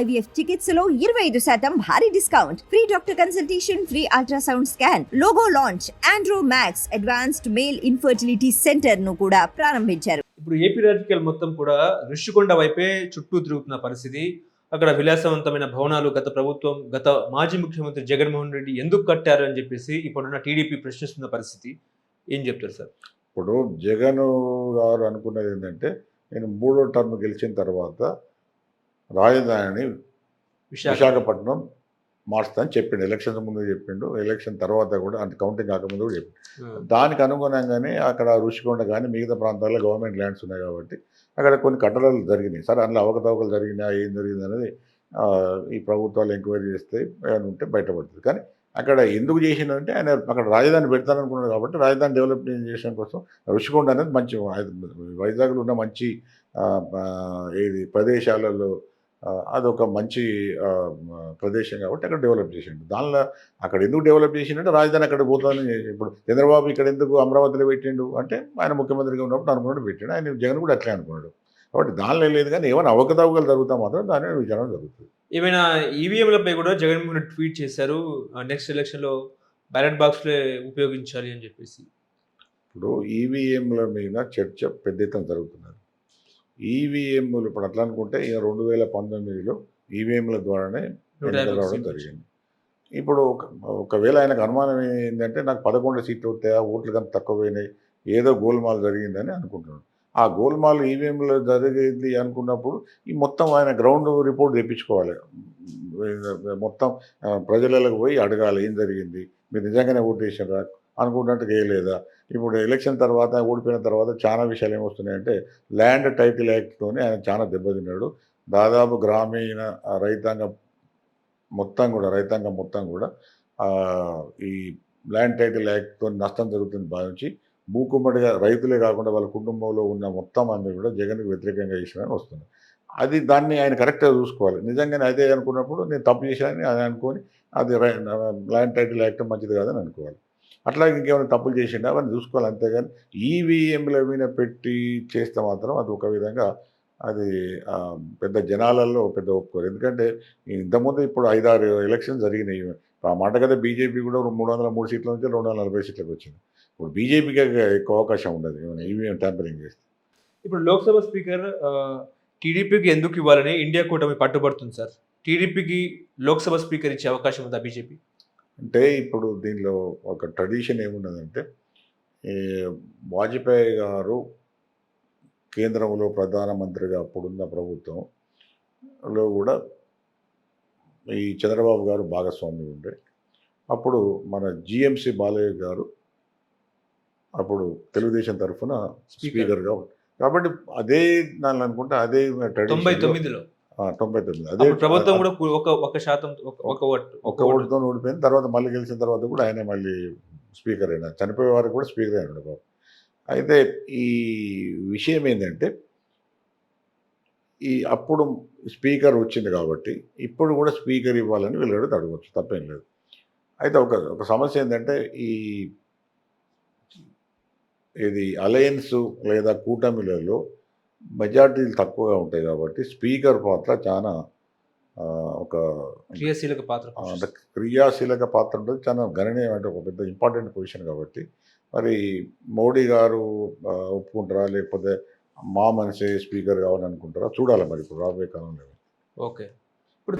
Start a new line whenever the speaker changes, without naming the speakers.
IVF చికిత్సలో ఇరవై ఐదు శాతం భారీ discount. Free doctor consultation free ultrasound scan logo launch Andro Max advanced male infertility సెంటర్ను కూడా ప్రారంభించారు.
ఇప్పుడు ఏపీ రాజకీయాలు మొత్తం కూడా ఋషికొండ వైపే చుట్టూ తిరుగుతున్న పరిస్థితి. అక్కడ విలాసవంతమైన భవనాలు గత ప్రభుత్వం గత మాజీ ముఖ్యమంత్రి జగన్మోహన్ రెడ్డి ఎందుకు కట్టారు అని చెప్పేసి ఇప్పుడున్న టీడీపీ ప్రశ్నిస్తున్న పరిస్థితి. ఏం చెప్తారు సార్?
ఇప్పుడు జగన్ గారు అనుకున్నది ఏంటంటే నేను మూడో టర్మ్ గెలిచిన తర్వాత రాజధానిని
విశాఖ
విశాఖపట్నం మార్చుతా అని చెప్పిండు. ఎలక్షన్ ముందు చెప్పిండు. ఎలక్షన్ తర్వాత కూడా అంటే కౌంటింగ్ కాకముందు కూడా చెప్పిండు. దానికి అనుగుణంగానే అక్కడ ఋషికొండ కానీ మిగతా ప్రాంతాల్లో గవర్నమెంట్ ల్యాండ్స్ ఉన్నాయి కాబట్టి అక్కడ కొన్ని కట్టడాలు జరిగినాయి. సరే అందులో అవకతవకలు జరిగినా ఏం జరిగింది అనేది ఈ ప్రభుత్వాలు ఎంక్వైరీ చేస్తే ఏమైనా ఉంటే బయటపడుతుంది. కానీ అక్కడ ఎందుకు చేసిందంటే ఆయన అక్కడ రాజధాని పెడతాననుకున్నాడు కాబట్టి రాజధాని డెవలప్మెంట్ చేయడం కోసం ఋషికొండ అనేది మంచి వైజాగ్లో ఉన్న మంచి ఏది ప్రదేశాలలో అదొక మంచి ప్రదేశం కాబట్టి అక్కడ డెవలప్ చేసిండు. దానిలో అక్కడ ఎందుకు డెవలప్ చేసిండంటే రాజధాని అక్కడ పోతానని ఇప్పుడు చంద్రబాబు ఇక్కడ ఎందుకు అమరావతిలో పెట్టిండు అంటే ఆయన ముఖ్యమంత్రిగా ఉన్నప్పుడు అనుకున్నాడు పెట్టాడు. ఆయన జగన్ కూడా అట్లే అనుకున్నాడు. కాబట్టి దానిలో లేదు కానీ ఏమైనా అవకతవకలు జరుగుతా మాత్రం దాని విచారణ జరుగుతుంది.
ఏమైనా ఈవీఎంలపై కూడా జగన్మోహన్ ట్వీట్ చేశారు. నెక్స్ట్ ఎలక్షన్లో బ్యాలెట్ బాక్స్లే ఉపయోగించాలి అని చెప్పేసి.
ఇప్పుడు ఈవీఎంల మీద చర్చ పెద్ద ఎత్తున జరుగుతున్నది. ఈవీఎంలు ఇప్పుడు అట్లా అనుకుంటే ఇక రెండు వేల పంతొమ్మిదిలో ఈవీఎంల ద్వారానే రావడం జరిగింది. ఇప్పుడు ఒక ఒకవేళ ఆయనకు అనుమానం ఏంటంటే నాకు పదకొండు సీట్లు వస్తాయా ఓట్లు కన్నా తక్కువ పోయినాయి ఏదో గోల్మాల్ జరిగిందని అనుకుంటున్నాడు ఆ గోల్మాల్ ఈవీఎంలో జరిగేది అనుకున్నప్పుడు ఈ మొత్తం ఆయన గ్రౌండ్ రిపోర్ట్ తెప్పించుకోవాలి. మొత్తం ప్రజలకు పోయి అడగాలి ఏం జరిగింది మీరు నిజంగానే ఓటు వేసారా అనుకున్నట్టు వేయలేదా ఇప్పుడు ఎలక్షన్ తర్వాత ఓడిపోయిన తర్వాత చాలా విషయాలు ఏమొస్తున్నాయంటే ల్యాండ్ టైటిల్ యాక్ట్తోనే ఆయన చాలా దెబ్బతిన్నాడు. దాదాపు గ్రామీణ రైతాంగం మొత్తం కూడా రైతాంగం మొత్తం కూడా ఈ ల్యాండ్ టైటిల్ యాక్ట్తో నష్టం జరుగుతుంది భావించి మూకుమ్మడిగా రైతులే కాకుండా వాళ్ళ కుటుంబంలో ఉన్న మొత్తం అందరూ కూడా జగన్కి వ్యతిరేకంగా చేసినని వస్తుంది. అది దాన్ని ఆయన కరెక్ట్గా చూసుకోవాలి. నిజంగానే అదే అనుకున్నప్పుడు నేను తప్పు చేశానని ఆయన అనుకొని అది రై- ల్యాండ్ టైటిల్ యాక్ట్ మంచిది కాదని అనుకోవాలి. అట్లాగే ఇంకేమైనా తప్పులు చేసిండే? అవన్నీ చూసుకోవాలి అంతేగాని ఈవీఎంల మీద పెట్టి చేస్తే మాత్రం అది ఒక విధంగా అది పెద్ద జనాలలో పెద్ద ఒప్పుకోరు. ఎందుకంటే ఇంతకుముందు ఇప్పుడు ఐదారు ఎలక్షన్ జరిగినాయి. ఆ మాట కదా బీజేపీ కూడా మూడు వందల మూడు సీట్ల నుంచి రెండు వందల నలభై సీట్లకు వచ్చింది. ఇప్పుడు బీజేపీకి ఎక్కువ అవకాశం ఉండదు. ఏమైనా ఈవీఎం ట్యాంపరింగ్ చేస్తే.
ఇప్పుడు లోక్సభ స్పీకర్ టీడీపీకి ఎందుకు ఇవ్వాలని ఇండియా కూటమి పట్టుబడుతుంది సార్. టీడీపీకి లోక్సభ స్పీకర్ ఇచ్చే అవకాశం ఉందా బీజేపీ?
అంటే ఇప్పుడు దీనిలో ఒక ట్రెడిషన్ ఏమున్నదంటే ఈ వాజ్పేయి గారు కేంద్రంలో ప్రధానమంత్రిగా అప్పుడున్న ప్రభుత్వంలో కూడా ఈ చంద్రబాబు గారు భాగస్వామి ఉండే. అప్పుడు మన జిఎంసి బాలయ్య గారు అప్పుడు తెలుగుదేశం తరఫున స్పీకర్గా కాబట్టి అదే దాన్ని అనుకుంటే అదే
తొంభై తొమ్మిదిలో.
తొంభై తొమ్మిది అదే
ప్రభుత్వం కూడా ఒక ఒక శాతం ఒక ఒక ఓటు
ఒక్క ఓటుతో ఓడిపోయింది. తర్వాత మళ్ళీ గెలిచిన తర్వాత కూడా ఆయనే మళ్ళీ స్పీకర్ అయినా చనిపోయే వారికి కూడా స్పీకర్ అయినాడు బాబు. అయితే ఈ విషయం ఏంటంటే ఈ అప్పుడు స్పీకర్ వచ్చింది కాబట్టి ఇప్పుడు కూడా స్పీకర్ ఇవ్వాలని వీళ్ళు అడిగితే అడగవచ్చు తప్పేం లేదు. అయితే ఒక ఒక సమస్య ఏంటంటే ఈ ఇది అలయన్స్ లేదా కూటమిలలో మెజార్టీలు తక్కువగా ఉంటాయి కాబట్టి స్పీకర్ పాత్ర చాలా ఒక
క్రియాశీలక పాత్ర
అంటే క్రియాశీలక పాత్ర ఉంటుంది. చాలా గణనీయమైన ఒక పెద్ద ఇంపార్టెంట్ పొజిషన్ కాబట్టి మరి మోడీ గారు ఒప్పుకుంటారా? లేకపోతే మా మనిషి స్పీకర్ కావాలని అనుకుంటారా చూడాలి మరి ఇప్పుడు రాబోయే కాలంలో.
ఓకే. ఇప్పుడు